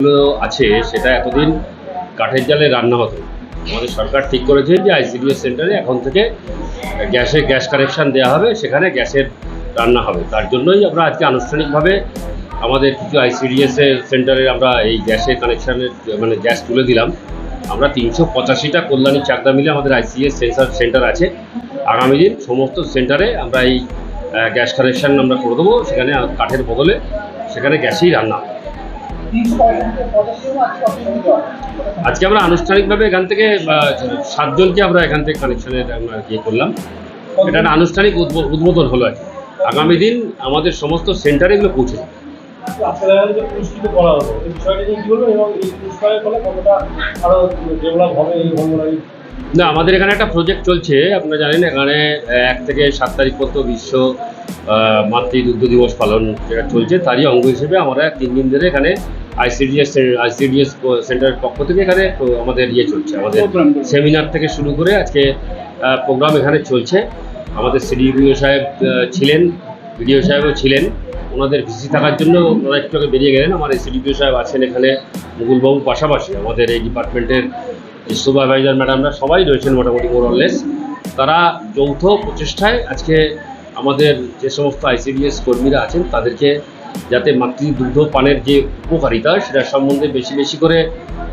যেগুলো আছে, সেটা এতদিন কাঠের জালে রান্না হতো। আমাদের সরকার ঠিক করেছে যে আইসিডিএস সেন্টারে এখন থেকে গ্যাসে গ্যাস কানেকশন দেওয়া হবে, সেখানে গ্যাসের রান্না হবে। তার জন্যই আমরা আজকে আনুষ্ঠানিকভাবে আমাদের কিছু আইসিডিএসের সেন্টারে আমরা এই গ্যাসের কানেকশানের মানে গ্যাস তুলে দিলাম। আমরা তিনশো পঁচাশিটা কল্যাণী চাকদা মিলে আমাদের আইসিএস সেন্সার, সেন্টার আছে। আগামী দিন সমস্ত সেন্টারে আমরা এই গ্যাস কানেকশান আমরা করে দেবো। সেখানে কাঠের বদলে সেখানে গ্যাসেই রান্না আজকে আমরা আনুষ্ঠানিকভাবে এখান থেকে সাতজনকে আমরা এখান থেকে কানেকশনের আমরা ইয়ে করলাম। এটা একটা আনুষ্ঠানিক উদ্বো- উদ্বোধন হলো আর আগামী দিন আমাদের সমস্ত সেন্টারে এগুলো পৌঁছে না আমাদের এখানে একটা প্রজেক্ট চলছে আপনারা জানেন এখানে এক থেকে সাত তারিখ পর্যন্ত বিশ্ব মাতৃ দুগ্ধ দিবস পালন যেটা চলছে তারই অঙ্গ হিসেবে আমরা তিন দিন ধরে এখানে আইসিডিএস আইসিডিএস সেন্টারের পক্ষ থেকে এখানে তো আমাদের ইয়ে চলছে আমাদের সেমিনার থেকে শুরু করে আজকে প্রোগ্রাম এখানে চলছে। আমাদের সিডিপিও সাহেব ছিলেন বিডিও সাহেবও ছিলেন। ওনাদের ভিসি থাকার জন্য ওনারা একটু আগে বেরিয়ে গেলেন। আমার সিডিপিও সাহেব আছেন এখানে মুকুলবাবু পাশাপাশি। আমাদের এই ডিপার্টমেন্টের সুপারভাইজার ম্যাডামরা সবাই রয়েছেন মোটামুটি মোরলেস তারা যৌথ প্রচেষ্টায় আজকে আমাদের যে সমস্ত আইসিডিএস কর্মীরা আছেন, তাদেরকে যাতে মাতৃদুগ্ধ পানের যে উপকারিতা সেটা সম্বন্ধে বেশি বেশি করে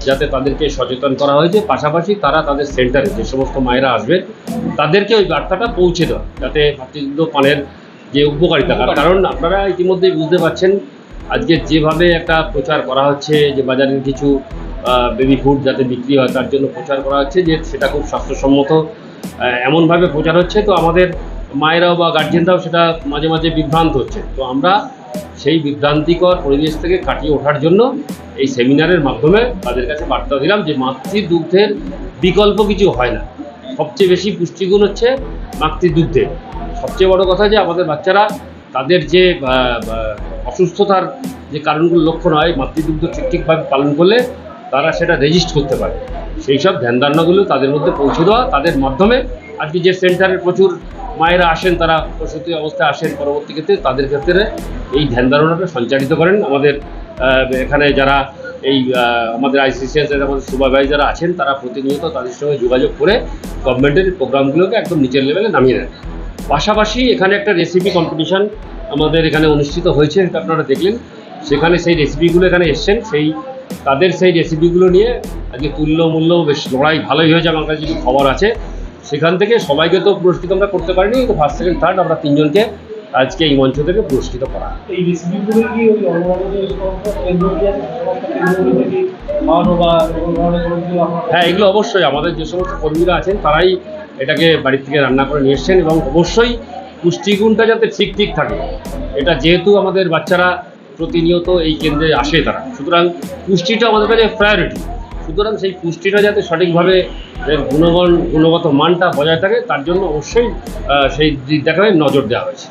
যাতে তাদেরকে সচেতন করা হয়েছে। পাশাপাশি তারা তাদের সেন্টারে যে সমস্ত মায়েরা আসবে তাদেরকে ওই বার্তাটা পৌঁছে দেওয়া, যাতে মাতৃদুগ্ধ পানের যে উপকারিতা। কারণ আপনারা ইতিমধ্যেই বুঝতে পারছেন, আজকে যেভাবে একটা প্রচার করা হচ্ছে, যে বাজারের কিছু বেবি ফুড যাতে বিক্রি হয়, তার জন্য প্রচার করা হচ্ছে, যে সেটা খুব স্বাস্থ্যসম্মত এমনভাবে প্রচার হচ্ছে। তো আমাদের মায়েরাও বা গার্জেনরাও সেটা মাঝে মাঝে বিভ্রান্ত হচ্ছে। তো আমরা সেই বিভ্রান্তিকর পরিবেশ থেকে কাটিয়ে ওঠার জন্য এই সেমিনারের মাধ্যমে তাদের কাছে বার্তা দিলাম যে মাতৃদুগ্ধের বিকল্প কিছু হয় না। সবচেয়ে বেশি পুষ্টিগুণ হচ্ছে মাতৃদুগ্ধের। সবচেয়ে বড় কথা যে আমাদের বাচ্চারা তাদের যে অসুস্থতার যে কারণগুলো লক্ষণ হয়, মাতৃদুগ্ধ ঠিক ঠিকভাবে পালন করলে তারা সেটা রেজিস্ট করতে পারে। সেই সব ধ্যান ধারণাগুলো তাদের মধ্যে পৌঁছে দেওয়া তাদের মাধ্যমে আজকে যে সেন্টারে প্রচুর মায়েরা আসেন, তারা প্রসূতি অবস্থায় আসেন পরবর্তী ক্ষেত্রে, তাদের ক্ষেত্রে এই ধ্যান ধারণাটা সঞ্চালিত করেন। আমাদের এখানে যারা এই আমাদের আইসিসিএস আমাদের সুপারভাইজার আছেন, তারা প্রতিনিয়ত তাদের সঙ্গে যোগাযোগ করে গভর্নমেন্টের প্রোগ্রামগুলোকে একদম নিচের লেভেলে নামিয়ে দেন পাশাপাশি এখানে একটা রেসিপি কম্পিটিশন আমাদের এখানে অনুষ্ঠিত হয়েছে, এটা আপনারা দেখলেন। সেখানে সেই রেসিপিগুলো এখানে এসছেন। সেই, তাদের সেই রেসিপিগুলো নিয়ে আজকে তুল্য মূল্য বেশ লড়াই ভালোই হয়েছে, আমার কাছে কিছু খবর আছে। সেখান থেকে সবাইকে তো পুরস্কৃত আমরা করতে পারিনি তো ফার্স্ট সেকেন্ড থার্ড আমরা তিনজনকে আজকে এই মঞ্চ থেকে পুরস্কৃত করা। হয়। হ্যাঁ এগুলো অবশ্যই আমাদের যে সমস্ত কর্মীরা আছেন তারাই এটাকে বাড়ি থেকে রান্না করে নিয়ে এসছেন এবং অবশ্যই পুষ্টিগুণটা যাতে ঠিক ঠিক থাকে। এটা যেহেতু আমাদের বাচ্চারা প্রতিনিয়ত এই কেন্দ্রে আসে তারা। সুতরাং পুষ্টিটা আমাদের কাছে প্রায়োরিটি সুতরাং সেই পুষ্টিটা যাতে সঠিকভাবে এর গুণগণ, গুণগত মানটা বজায় থাকে, তার জন্য অবশ্যই সেই দিক দেখায় নজর দেওয়া হয়েছে।